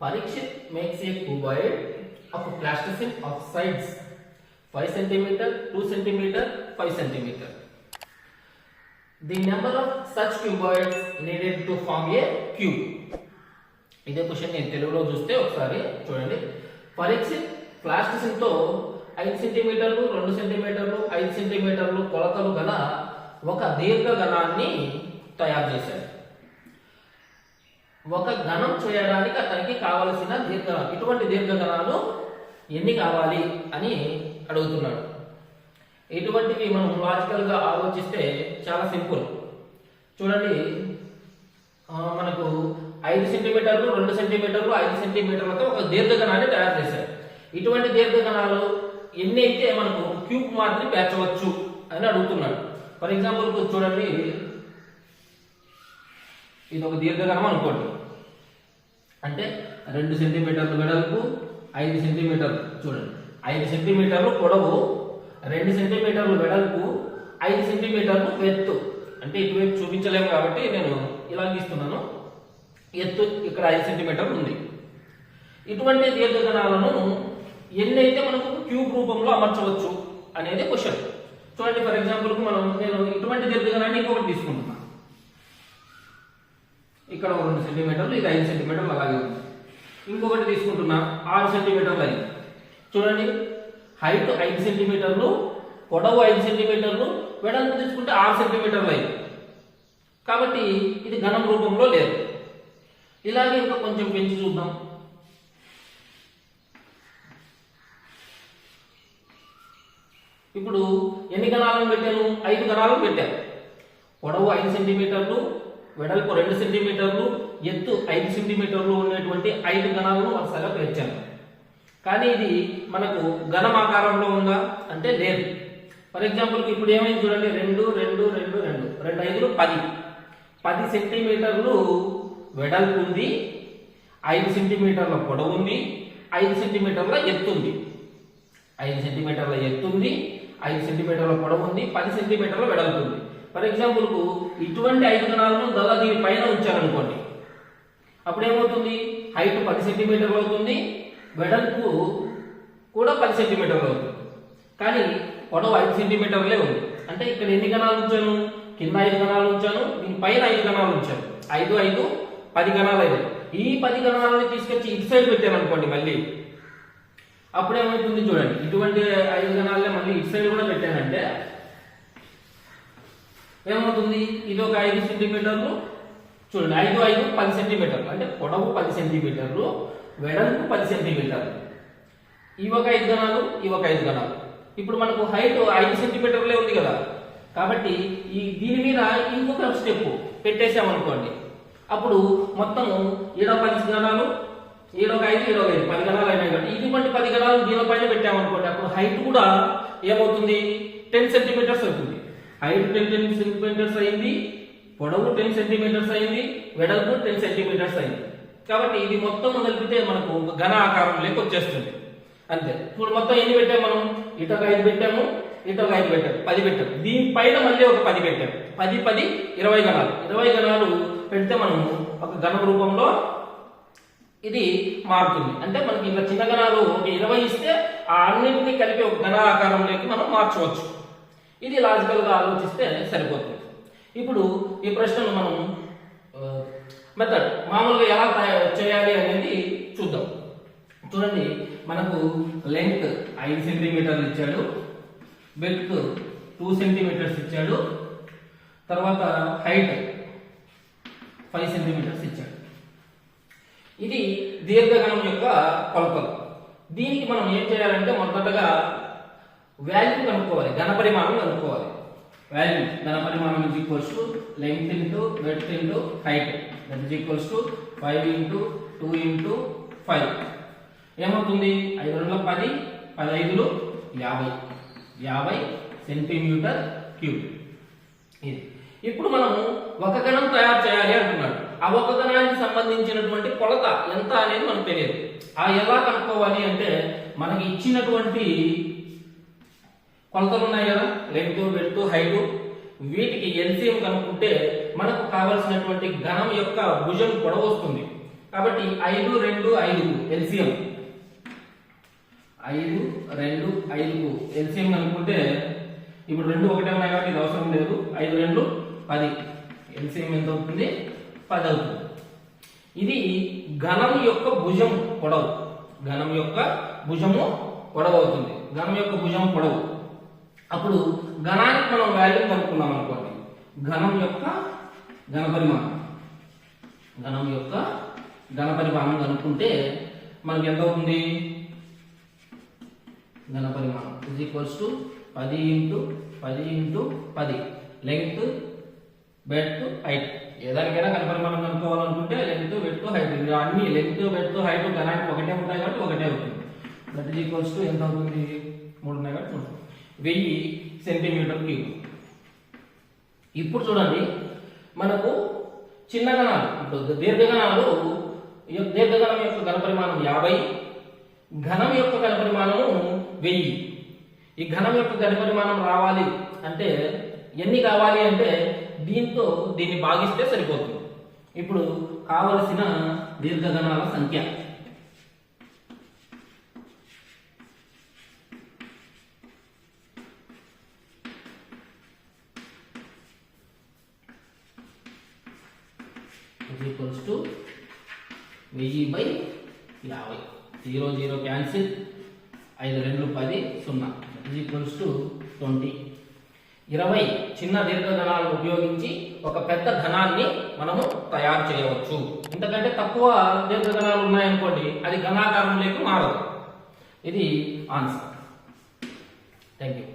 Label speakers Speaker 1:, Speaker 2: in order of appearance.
Speaker 1: Parikshit makes a cuboid of plasticine of sides five centimetre two centimetre five centimetre the number of such cuboids needed to form a cube ఇదే question నేను తెలుగులో చూస్తే ఒకసారి చూడండి. పరీక్షిత్ ప్లాస్టిసిన్తో ఐదు సెంటీమీటర్లు రెండు సెంటీమీటర్లు ఐదు సెంటీమీటర్లు కొలతలు గల ఒక దీర్ఘ గణాన్ని తయారు చేశారు. ఒక ఘనం చేయడానికి అతనికి కావలసిన దీర్ఘ ఇటువంటి దీర్ఘఘనాలు ఎన్ని కావాలి అని అడుగుతున్నాడు. ఇటువంటివి మనం లాజికల్గా ఆలోచిస్తే చాలా సింపుల్. చూడండి మనకు ఐదు సెంటీమీటర్లు రెండు సెంటీమీటర్లు ఐదు సెంటీమీటర్లతో ఒక దీర్ఘగణాన్ని తయారు చేశారు. ఇటువంటి దీర్ఘగణాలు ఎన్ని అయితే మనకు క్యూబ్ మాదిరి పేర్చవచ్చు అని అడుగుతున్నాడు. ఫర్ ఎగ్జాంపుల్ చూడండి ఇది ఒక దీర్ఘకణం అనుకోండి. అంటే రెండు సెంటీమీటర్లు వెడల్పు ఐదు సెంటీమీటర్లు చూడండి. ఐదు సెంటీమీటర్లు పొడవు రెండు సెంటీమీటర్లు వెడల్పు ఐదు సెంటీమీటర్లు ఎత్తు. అంటే ఇటువైపు చూపించలేము కాబట్టి నేను ఇలా గీస్తున్నాను. ఎత్తు ఇక్కడ ఐదు సెంటీమీటర్లు ఉంది. ఇటువంటి దీర్ఘకణాలను ఎన్ని అయితే మనకు క్యూబ్ రూపంలో అమర్చవచ్చు అనేది క్వశ్చన్. చూడండి ఫర్ ఎగ్జాంపుల్కి మనం నేను ఇటువంటి దీర్ఘకణాన్ని ఇంకొకటి తీసుకుంటున్నాను ఇక్కడ రెండు సెంటీమీటర్లు ఇది ఐదు సెంటీమీటర్లు అలాగే ఉంది. ఇంకొకటి తీసుకుంటున్నా ఆరు సెంటీమీటర్లు అయింది చూడండి హైట్ ఐదు సెంటీమీటర్లు పొడవు ఐదు సెంటీమీటర్లు వెడల్పు తీసుకుంటే ఆరు సెంటీమీటర్లు అయింది కాబట్టి ఇది ఘనం రూపంలో లేదు. ఇలాగే ఇంకా కొంచెం పెంచి చూద్దాం. ఇప్పుడు ఎన్ని గణాలను పెట్టాను? ఐదు గణాలను పెట్టాను పొడవు ఐదు సెంటీమీటర్లు వెడల్పు రెండు సెంటీమీటర్లు ఎత్తు ఐదు సెంటీమీటర్లు ఉన్నటువంటి ఐదు గణాలను వరుసగా పేర్చాను కానీ ఇది మనకు ఘనం ఆకారంలో ఉందా అంటే లేదు. ఫర్ ఎగ్జాంపుల్కి ఇప్పుడు ఏమైంది చూడండి రెండు రెండు రెండు రెండు. రెండు ఐదులు పది. పది సెంటీమీటర్లు వెడల్పు ఉంది ఐదు సెంటీమీటర్ల పొడవు ఉంది ఐదు సెంటీమీటర్ల ఎత్తు ఉంది. ఐదు సెంటీమీటర్ల ఎత్తు ఉంది ఐదు సెంటీమీటర్ల పొడవు ఉంది పది సెంటీమీటర్ల వెడల్పు ఉంది. ఫర్ ఎగ్జాంపుల్కు ఇటువంటి ఐదు గణాలను దళ దీని పైన ఉంచారనుకోండి. అప్పుడు ఏమవుతుంది హైట్ పది సెంటీమీటర్లు అవుతుంది వెడల్పు కూడా పది సెంటీమీటర్లు అవుతుంది. కానీ పొడవు ఐదు సెంటీమీటర్లే ఉంది. అంటే ఇక్కడ ఎన్ని గణాలు ఉంచాను? కింద ఐదు గణాలు ఉంచాను దీని పైన ఐదు గణాలు ఉంచాను. ఐదు ఐదు పది గణాలు అయినాయి ఈ పది గణాలని తీసుకొచ్చి ఇటు సైడ్ పెట్టాను అనుకోండి మళ్ళీ. అప్పుడు ఏమవుతుంది చూడండి ఇటువంటి ఐదు కణాలనే మళ్ళీ ఇటు సైడ్ కూడా పెట్టానంటే ఏమవుతుంది? ఇది ఒక ఐదు సెంటీమీటర్లు. చూడండి ఐదు ఐదు పది సెంటీమీటర్లు. అంటే పొడవు పది సెంటీమీటర్లు వెడల్పు పది సెంటీమీటర్లు. ఇవి ఒక ఐదు గణాలు ఇవి ఒక ఐదు గణాలు. ఇప్పుడు మనకు హైట్ ఐదు సెంటీమీటర్లే ఉంది కదా. కాబట్టి ఈ దీని మీద ఇంకొక స్టెప్ పెట్టేసామనుకోండి అప్పుడు మొత్తము ఏడో పది గణాలు ఏడో ఐదు ఏడో ఐదు. పది గణాలు అయినాయి కాబట్టి ఇటువంటి పది గణాలు దీనిపైన పెట్టామనుకోండి అప్పుడు హైట్ కూడా ఏమవుతుంది? టెన్ సెంటీమీటర్స్ అవుతుంది. హైట్ టెన్ టెన్ సెంటీమీటర్స్ అయింది పొడవు టెన్ సెంటీమీటర్స్ అయింది వెడల్పు టెన్ సెంటీమీటర్స్ అయింది. కాబట్టి ఇది మొత్తం కలిపితే మనకు ఒక ఘన ఆకారం లేక వచ్చేస్తుంది. అంతే. ఇప్పుడు మొత్తం ఎన్ని పెట్టాము మనం? ఇటు ఒక ఐదు పెట్టాము ఇటు ఒక ఐదు పెట్టాము పది పెట్టాము దీనిపైన మళ్ళీ ఒక పది పెట్టాము పది పది ఇరవై గణాలు ఇరవై గణాలు పెడితే మనము ఒక ఘన రూపంలో ఇది మారుతుంది. అంటే మనకి ఇలా చిన్న గణాలు ఒక ఇరవై ఇస్తే ఆ అన్నింటినీ కలిపి ఒక ఘన ఆకారంలోకి మనం మార్చవచ్చు. ఇది లాజికల్గా ఆలోచిస్తే సరిపోతుంది. ఇప్పుడు ఈ ప్రశ్నను మనం మెథడ్ మామూలుగా ఎలా తయారు చేయాలి అనేది చూద్దాం. చూడండి మనకు లెంగ్త్ ఐదు సెంటీమీటర్లు ఇచ్చాడు బెల్త్ టూ సెంటీమీటర్స్ ఇచ్చాడు తర్వాత హైట్ ఫైవ్ సెంటీమీటర్స్ ఇచ్చాడు. ఇది దీర్ఘగణం యొక్క కొలతలు. దీనికి మనం ఏం చేయాలంటే మొదటగా వాల్యూ కనుక్కోవాలి. ఘన పరిమాణం కనుక్కోవాలి. వాల్యూ ఘన పరిమాణం is equals to length into width into height that is equals to five into two into five ఏమవుతుంది? ఐదు రెండు పది పదైదులు యాభై. యాభై సెంటీమీటర్ క్యూబ్. ఇది. ఇప్పుడు మనము ఒక గణం తయారు చేయాలి అంటున్నాడు. ఆ ఒక గణానికి సంబంధించినటువంటి కొలత ఎంత అనేది మనకు తెలియదు. ఆ ఎలా కనుక్కోవాలి అంటే మనకి ఇచ్చినటువంటి కొలతలు ఉన్నాయి కదా? Length width height. వీటికి ఎల్సిఎం కనుక్కుంటే మనకు కావలసినటువంటి ఘనం యొక్క భుజం పొడవు వస్తుంది. కాబట్టి ఐదు రెండు ఐదు ఎల్సిఎం. ఐదు రెండు ఐదుకు ఎల్సిఎం అనుకుంటే ఇప్పుడు రెండు ఒకటే ఉన్నాయి కాబట్టి ఇది అవసరం లేదు. ఐదు రెండు పది. ఎల్సిఎం ఎంత అవుతుంది? పది అవుతుంది. ఇది ఘనం యొక్క భుజం పొడవు. ఘనం యొక్క భుజము పొడవు అవుతుంది. ఘనం యొక్క భుజం పొడవు. అప్పుడు ఘనానికి మనం వాల్యూ కనుక్కున్నాం అనుకోండి. ఘనం యొక్క ఘన పరిమాణం. ఘనం యొక్క ఘన పరిమాణం కనుక్కుంటే మనకి ఎంత అవుతుంది? ఘన పరిమాణం. ఇజ్ ఈక్వల్స్ టు పది ఇంటూ పది ఇంటూ పది. లెంగ్త్ బెడ్త్ హైట్ ఏదానికైనా ఘన పరిమాణం కనుక్కోవాలనుకుంటే లెంగ్త్ బెడ్త్ హైట్ ఇవి అన్ని లెంగ్త్ బెడ్త్ హైట్ ఘనానికి ఒకటే ఉంటాయి కాబట్టి ఒకటే అవుతుంది. దట్ ఈజ్ ఈక్వల్స్ టు ఎంత అవుతుంది? మూడు ఉన్నాయి కాబట్టి మూడు. వెయ్యి సెంటీమీటర్ క్యూబ్. ఇప్పుడు చూడండి మనకు చిన్న గణాలు ఇప్పుడు దీర్ఘగణాలు ఈ దీర్ఘగణం యొక్క ఘన పరిమాణం యాభై ఘనం యొక్క ఘన పరిమాణము వెయ్యి. ఈ ఘనం యొక్క ఘన పరిమాణం రావాలి అంటే ఎన్ని కావాలి అంటే దీంతో దీన్ని భాగిస్తే సరిపోతుంది. ఇప్పుడు కావలసిన దీర్ఘగణాల సంఖ్య. ఈక్వల్స్ టు వెయ్యి బై యాభై. జీరో జీరో క్యాన్సిల్ ఐదు రెండు పది సున్నా. ఈక్వల్స్ టు ట్వంటీ ఇరవై చిన్న దీర్ఘధనాలను ఉపయోగించి ఒక పెద్ద ఘనాన్ని మనము తయారు చేయవచ్చు. ఇంతకంటే తక్కువ దీర్ఘధనాలు ఉన్నాయనుకోండి అది ఘనాకారంలోకి మారదు. ఇది ఆన్సర్. Thank you